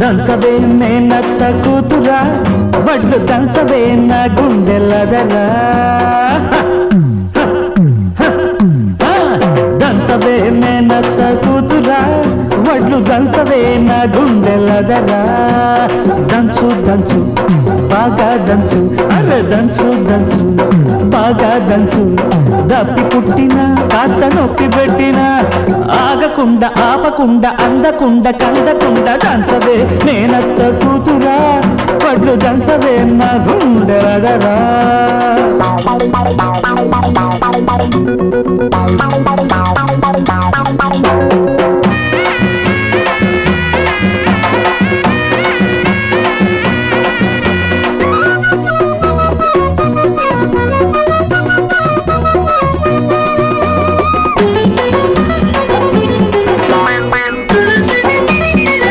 దంచవే మేనత్త కూతురా వడ్లు దంచవే నా గుండెలదరా దంచవే మేనత్త కూతురా వడ్లు దంచవే నా గుండెలదరా. దంచు దంచు బాగా దంచు అరే దంచు దంచు బాగా దంచు. దప్పి పుట్టిన కాస్త నొప్పి పెట్టినా ఆగకుండా ఆపకుండా అందకుండా కందకుండా దంచవే నేనత్త కూతురా పడ్లు దంచవే నా గుండె Bye.